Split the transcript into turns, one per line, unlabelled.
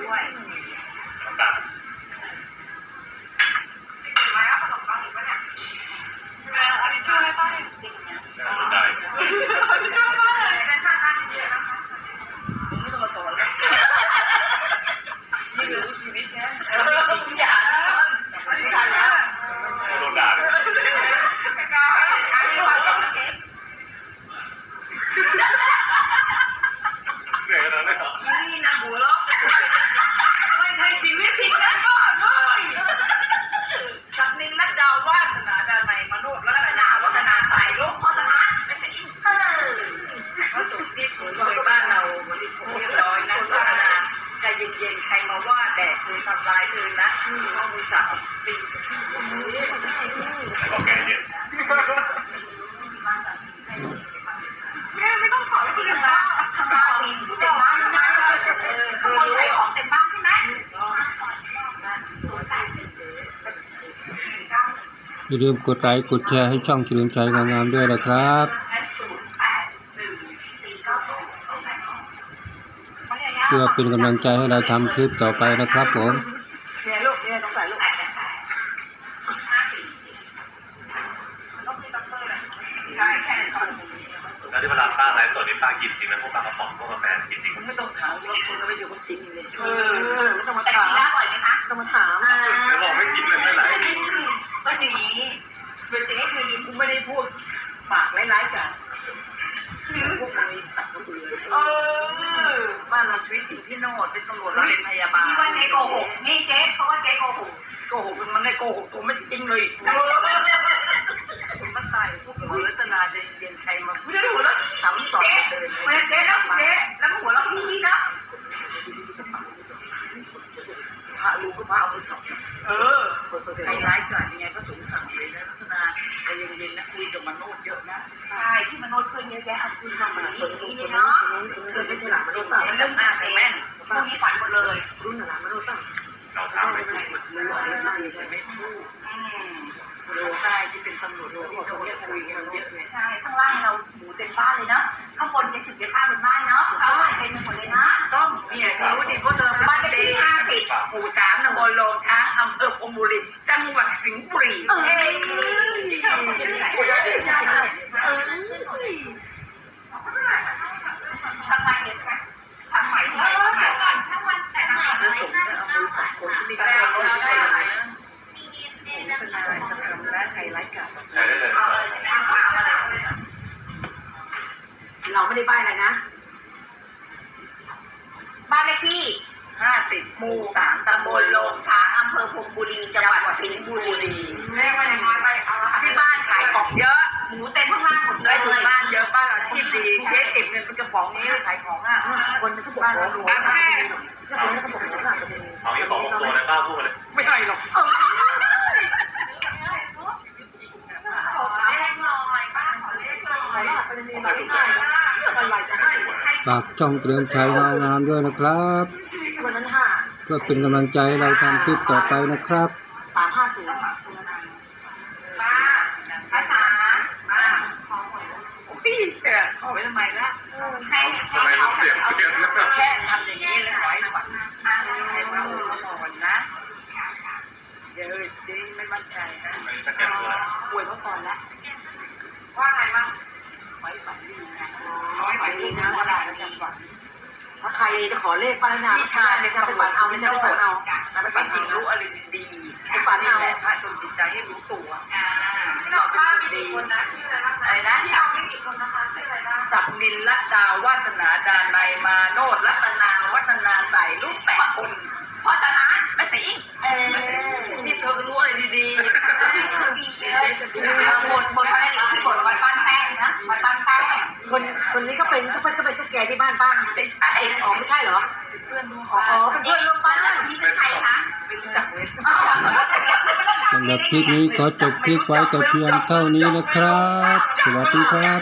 ด้
ว
ย อ
ย่าลืม
ก
ดไลค์กดแชร์ให้ช่องเฉลิมชัยงามๆด้วยนะครับเพื่อเป็นกำลังใจให้เราทำคลิปต่อไปนะครับผม
เนี่ยลูกเนี่ยต้องใส่ลูกใช่แค่นั้น
แล้วที่เวลาป้าไลฟ์สดนี่ป้ากินจริงไหมพวกปลากระป๋องพวกกาแฟกินจริงไหม
ไม่ต้องถามว่าคนก็ไม่อยู่คนจริงเลยเออไม่ต้องมา
แต่
ถา
กิ
ม
นแล้วอร่อยไหมคะ
ต้องมาถาม
จะบอกไม่กินเลยไม่ไหล
ก็หนีเป็นจริงคือกูไม่ได้พูดปากไร้ๆกันพวกมันมีสัตว์คนอื่นเออบ้านเราชีวิตจริงพี่โนดเป็นตำรวจเราเป็นพยาบาล
ที่ว่าเจ๊โกห โกหก
ตัวไม่จริงเลยคุณมันตายพวกเราลัตนาจะเย็นใครมาไม่ได้ดูแล้วถามสอน
เดิ
น
เจ๊เจ๊แล้วเจ๊แล้วหัวเราะพี่นี่นะ
พระรู้ก็พระเอาไปสอนเออใครร้ายกาจยังไงก็สงสารเลยนะลัตนาใจเย็นๆนะคุยกับมโนดเยอะนะ
ใช่ที่มโน้ตเพื่อนเยอะแยะเอาคุยมาเหมือน
คน
นี้
นี้
เนาะ
เธอเป็นฉลาดมโนดเปล่าเรื่องหน้าแต่แม่น
พวกนี้ฝันหมดเลย
รุ่นหลานมโนดเปล่า
เราทำไม่ถูก
รู้อะไรใช่ใช่ไม่
ถูก
โลใต้ที่เป็นตำรวจโลที่เขาเรียกคุยกันเยอะเลย
ใช่ข้างล่างเราหมูเต็มบ้านเลยนะข้างบนเจ๊จุดเจ๊ข้าวบนบ้านเนาะเอาใส่เต็มไปหมดเลยนะ
ต้องเนี่ยรู้ดิเพราะเธอ
บ้านเลขที่ห้าสิบ
หมู่สามตำบลโลงช้างอำเภอพรมบุรีจังหวัดสิงห์บุรี
เอ้ย ทำไมเด็กคะทำใหม่ทำใหม่ทำใหม่ทำวันแต่ละ
แล้วส่งให้เอาบริษัท คนที่มีการลงทุนได้หลายนะทนายจะทำร้ายใครร้ายกาจ
ใช้ได้เลย
เอายไหมเอาเรา
ไม่ได้ใบ้อะไรนะ
บ้านเลขที่
ห้าสิบหมู่สามตำบลโลง
สาอำเภอพรมบุรี จังหวัดสิงห์บุรี
คนเขาบอกของรวยถ้าคนเขาบอกของอะจะเอา
ที่สองตัวเลยป้าพูดเลย
ไม่ใช่หรอก
ขอเลขหน่อยป้าขอเลขหน่อย
อะไรจะให้
ฝากช่องเฉลิมชัยงามด้วยนะครับเพื่อเป็นกำลังใจเราทำคลิปต่อไปนะครับ
สามห้าศูนย์
ป้าภาษาป้าขอหวย
โอ้ยแกขอไว้ทำไมล่ะ
ให้
ป่
วยเมื่อก่อนแล้ว
ว่าไงบ้าง
ขอให้ฝันดีนะขอให้ฝันดีนะว่าเราจะฝันถ้าใครจะขอเลขป้านาพี่ชายจะไปฝันเอาไม่จะไปฝันเอาไปฝันเอารู้อะไรดีไปฝันเอาพระจนจิตใจให้รู้ตัว
อ่าพี่น้องป้ามีกี่คนนะชื่ออะไรบ้าง
อะไรนะ
ที่เอาไม่กี่คนนะคะชื่ออะไรบ้าง
สับนินลัดดาววาสนาดานในมาโนดรัตนาวัฒนาใส่ลูกแปดคน
พอสนะไม่สิเออ
นี่เธอรู้อะไรดี
ดีเลยบทบทอะไรที่บทวัดบ้านแป้งนะวัดบ้านแป้ง
ๆ คนคนนี้ก็เป็นก็เป็นก็เป็นเจ้าแก่ที่บ้านป้าไม่ใช่อ๋อไม่ใช่เหรอเป็นเพื่อนร่วมอ๋อเป็นเพื่อนร่วมบ้าน
นี่เป็นใครคะ
ไม่รู้จักเลย
สำหรับคลิปนี้ขอจบคลิปไว้แต่เพียงเท่านี้นะครับ สวัสดีครับ